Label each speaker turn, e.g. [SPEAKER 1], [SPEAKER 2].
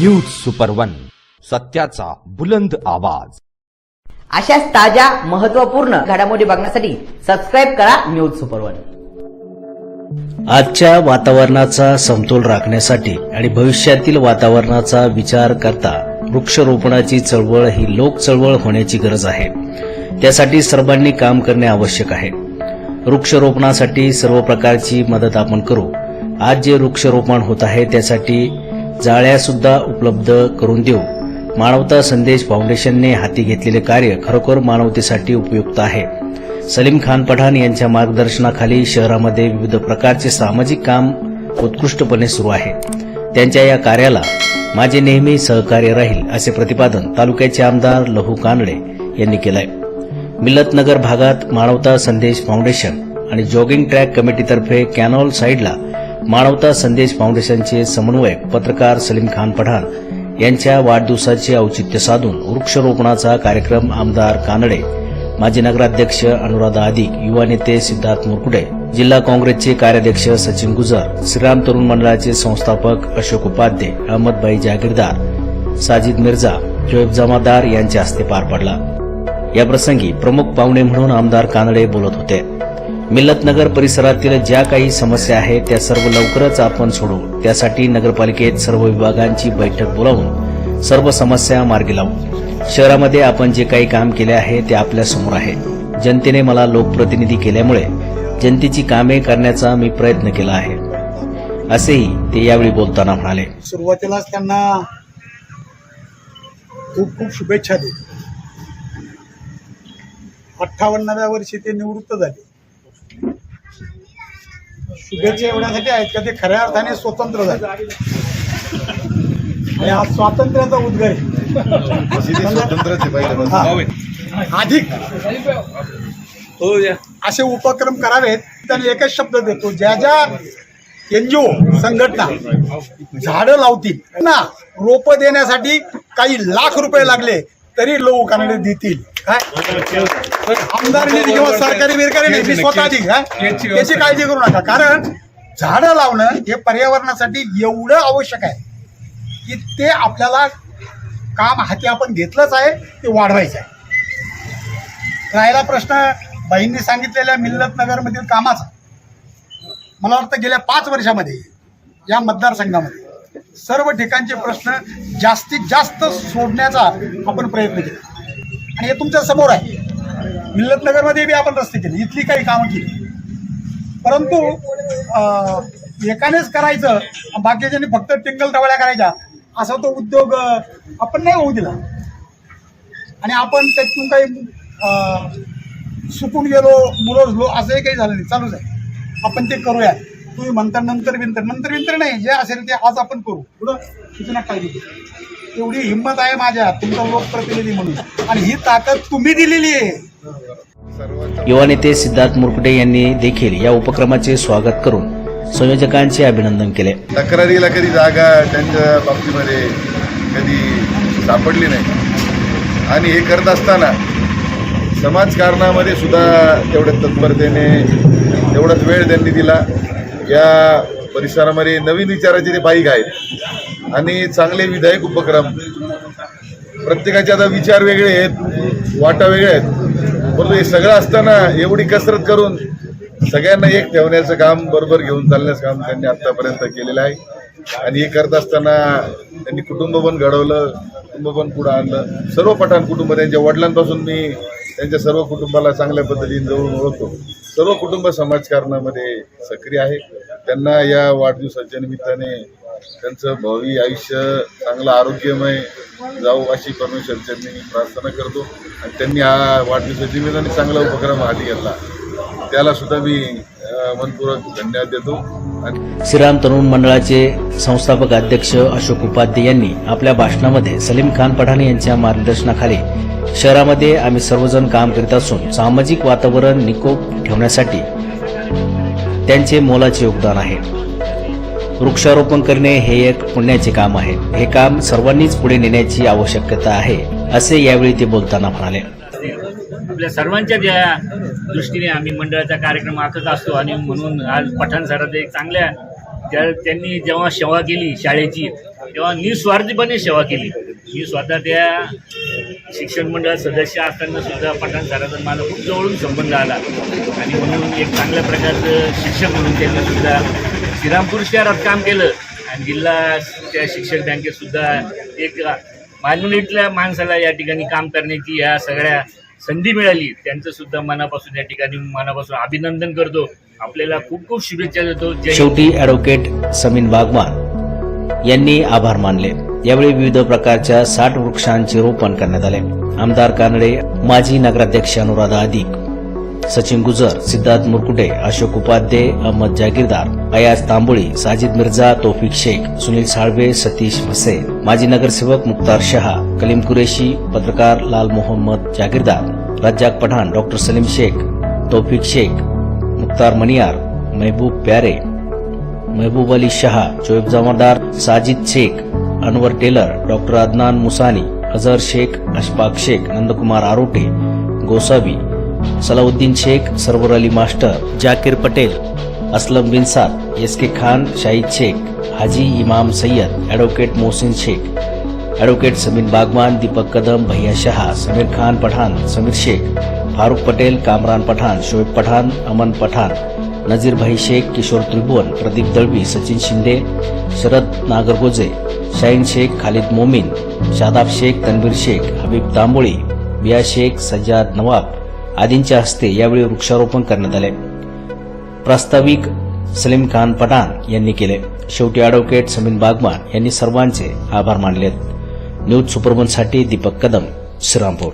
[SPEAKER 1] News super one सत्याचा बुलंद आवाज.
[SPEAKER 2] अशाच ताज्या महत्त्वपूर्ण घडामोडी बघण्यासाठी सबस्क्राईब करा न्यूज सुपर वन
[SPEAKER 3] आजच्या वातावरणाचा समतोल राखण्यासाठी आणि भविष्यातील वातावरणाचा विचार करता वृक्षरोपणाची चळवळ ही लोक चळवळ होण्याची गरज आहे. त्यासाठी सर्वांनी काम करणे आवश्यक आहे. वृक्षरोपणासाठी सर्व प्रकारची मदत आपण करू. आज जे वृक्षरोपण होत आहे त्यासाठी जाळ्या सुद्धा उपलब्ध करून देऊ. मानवता संदेश फाउंडेशनने हाती घेतलेले कार्य खरोखर मानवतेसाठी उपयुक्त आहे. सलीम खान पठाण यांच्या मार्गदर्शनाखाली शहरामध्ये विविध प्रकारचे सामाजिक काम उत्कृष्टपणे सुरू आहे. त्यांच्या या कार्याला माझे नेहमी सहकार्य राहील असे प्रतिपादन तालुक्याचे आमदार लहू कानडे यांनी केलंय. मिलतनगर भागात मानवता संदेश फाउंडेशन आणि जॉगिंग ट्रॅक कमिटीतर्फे कॅनॉल साईडला मानवता संदेश फाउंडेशनचे समन्वयक पत्रकार सलीम खान पठाण यांच्या वाढदिवसाचे औचित्य साधून वृक्षारोपणाचा कार्यक्रम आमदार कानडे माजी नगराध्यक्ष अनुराधा आदी युवा नेते सिद्धार्थ मुरकुडे जिल्हा काँग्रेसचे कार्याध्यक्ष सचिन गुजर श्रीराम तरुण मंडळाचे संस्थापक अशोक उपाध्ये अहमदभाई जागीरदार साजिद मिर्झा शोएब जमादार यांच्या हस्ते पार पडला. याप्रसंगी प्रमुख पाहुणे म्हणून आमदार कानडे बोलत होते. मिल्लतनगर परिसरातील ज्या काही समस्या आहेत त्या सर्व लवकरच आपण सोडवू. त्यासाठी नगरपालिकेत सर्व विभागांची बैठक बोलावून सर्व समस्या मार्गी लावू. शहरामध्ये आपण जे काही काम केले आहे ते आपल्यासमोर आहे. जनतेने मला लोकप्रतिनिधी केल्यामुळे जनतेची कामे करण्याचा मी प्रयत्न केला आहे. असेही ते यावेळी बोलताना म्हणाले.
[SPEAKER 4] सुरुवातीलाच त्यांना खूप खूप शुभेच्छा देत अठ्ठावन्नाव्या वर्षी ते निवृत्त झाले. शुभेच्छा एवढ्यासाठी आहेत का? ते खऱ्या अर्थाने स्वतंत्र झाले. आणि हा स्वातंत्र्याचा उद्गार आहे. हा. अधिक. असे उपक्रम करावेत. त्यांनी एकच शब्द देतो. ज्या ज्या एनजीओ संघटना झाडं लावतील ना रोप देण्यासाठी काही लाख रुपये लागले तरी लोक कानडे देतील. काय? आमदार निधी किंवा सरकारी बिरकारी नाही मी स्वतः त्याची काळजी करू नका. कारण झाडं लावणं हे पर्यावरणासाठी एवढं आवश्यक आहे की ते आपल्याला काम हाती आपण घेतलंच आहे ते वाढवायचं आहे. राहिला प्रश्न बाईंनी सांगितलेल्या मिल्लत नगरमधील कामाचा. मला वाटतं गेल्या पाच वर्षामध्ये या मतदारसंघामध्ये सर्व ठिकाणचे प्रश्न जास्तीत जास्त सोडण्याचा आपण प्रयत्न केला. आणि हे तुमच्यासमोर आहे. मिल्लतनगरमध्ये बी आपण रस्ते केले इथली काही कामं केली. परंतु एकानेच करायचं बाकीच्यांनी फक्त टिंगल टवळ्या करायच्या असा तो उद्योग आपण नाही होऊ दिला. आणि आपण त्यातून काही सुकून गेलो मुरजलो असंही काही झालं नाही. चालूच आहे. आपण ते करूया तुम्ही म्हणता नंतर विंतर नंतर विंतर नाही. जे असेल ते आज आपण करू. पुढं सूचना ना काळजी एवढी हिंमत आहे माझ्या तुमचा लोकप्रतिनिधी म्हणून. आणि ही ताकद तुम्ही दिलेली आहे.
[SPEAKER 3] युवा नेते सिद्धार्थ मुरकुटे यांनी देखील या उपक्रमाचे स्वागत करून संयोजकांचे अभिनंदन केले.
[SPEAKER 5] तक्रारीला कधी जागा त्यांच्या बाबतीमध्ये कधी सापडली नाही. आणि हे करत असताना समाजकारणामध्ये सुद्धा तेवढ्या तत्परतेने तेवढाच वेळ त्यांनी दिला. या परिसरामध्ये नवीन विचाराचे ते बाईक आहेत. आणि चांगले विधायक उपक्रम. प्रत्येकाचे आता विचार वेगळे आहेत वाटा वेगळे आहेत. परंतु हे सगळं असताना एवढी कसरत करून सगळ्यांना एक ठेवण्याचं काम बरोबर घेऊन चालण्याचं काम त्यांनी आतापर्यंत केलेलं आहे. आणि हे करत असताना त्यांनी कुटुंब पण घडवलं कुटुंब पण पुढं आणलं. सर्व पठाण कुटुंब त्यांच्या वडिलांपासून मी त्यांच्या सर्व कुटुंबाला चांगल्या पद्धतीने जवळून ओळखतो. सर्व कुटुंब समाजकारणामध्ये सक्रिय आहे. त्यांना या वाढदिवसाच्या निमित्ताने त्यांचं भावी आयुष्य चांगलं आरोग्यमय जाऊ अशी परमेश्वरच्या मी प्रार्थना करतो. आणि त्यांनी हा वाढदिवसाच्या निमित्ताने चांगला उपक्रम हाती घेतला. त्याला सुद्धा मी मनपूर्वक धन्यवाद देतो. आणि
[SPEAKER 3] श्रीराम तरुण मंडळाचे संस्थापक अध्यक्ष अशोक उपाध्ये यांनी आपल्या भाषणामध्ये सलीम खान पठाणे यांच्या मार्गदर्शनाखाली शहरामध्ये आम्ही सर्वजण काम करीत असून सामाजिक वातावरण निकोप ठेवण्यासाठी त्यांचे मोलाचे योगदान आहे. वृक्षारोपण करणे हे एक पुण्याचे काम आहे. हे काम सर्वांनीच पुढे नेण्याची आवश्यकता आहे असे यावेळी ते बोलताना म्हणाले.
[SPEAKER 6] आपल्या सर्वांच्या ज्या दृष्टीने आम्ही मंडळाचा कार्यक्रम आखत असतो आणि म्हणून आज पठाण सरात एक चांगल्या त्या त्यांनी जेव्हा सेवा केली शाळेची तेव्हा निस्वार्थीपणे सेवा केली. मी स्वतः त्या शिक्षण मंडळात सदस्य असताना सुद्धा पठाण सराचा माझा खूप जवळून संबंध आला. आणि म्हणून एक चांगल्या प्रकारचं शिक्षक म्हणून त्यांनी सुद्धा श्रीरामपूर शहरात काम केलं आणि जिल्हा त्या शिक्षक बँकेत सुद्धा एक मायनॉरिटीतल्या माणसाला या ठिकाणी काम करण्याची या सगळ्या संधी मिळाली. त्यांचं सुद्धा मनापासून या ठिकाणी मनापासून अभिनंदन करतो. आपल्याला खूप खूप शुभेच्छा देतो.
[SPEAKER 3] शेवटी ॲडव्होकेट समीन बागवान यांनी आभार मानले. यावेळी विविध प्रकारच्या साठ वृक्षांचे रोपण करण्यात आले. आमदार कानडे माजी नगराध्यक्ष अनुराधा अधिक सचिन गुजर सिद्धार्थ मुरकुटे अशोक उपाध्ये अहमद जागीरदार अयाज तांबोळी साजिद मिर्झा तोफिक शेख सुनील साळवे सतीश भसे माजी नगरसेवक मुक्तार शहा कलीम कुरेशी पत्रकार Lal Mohammad Jagirdar Razzak Pathan doctor Salim Shaikh Tofik Shaikh Mukhtar Maniyar Mehboob Pyare Mehboob Ali Shah Shoaib Jamadar Sajid Shaikh Anwar tailor doctor Adnan Musani Azhar Shaikh Ashfaq Shaikh Nandkumar Arote Gosavi Salauddin Shaikh Sarwar Ali master Zakir Patel Aslam Bin Saad S K Khan Shahid Shaikh Haji Imam Sayyad advocate Mohsin Shaikh advocate Sameer Bagwan Deepak Kadam Bhaiya Shah Sameer Khan Pathan Sameer Shaikh Farooq Patel Kamran Pathan Shoaib Pathan Aman Pathan Nazir भाई शेख किशोर त्रिभुवन प्रदीप दळवी सचिन शिंदे शरद नागरगोजे शाहीन शेख खालिद मोमीन शादाब शेख तन्वीर शेख हबीब तांबोळी बिया शेख सज्जाद नवाब आदींच्या हस्ते यावेळी वृक्षारोपण करण्यात आले. प्रास्ताविक सलीम खान पठाण यांनी केले. शेवटी अॅडव्होकेट समीन बागमान यांनी सर्वांचे आभार मानलेत. न्यूज सुपरवनसाठी दीपक कदम श्रीरामपूर.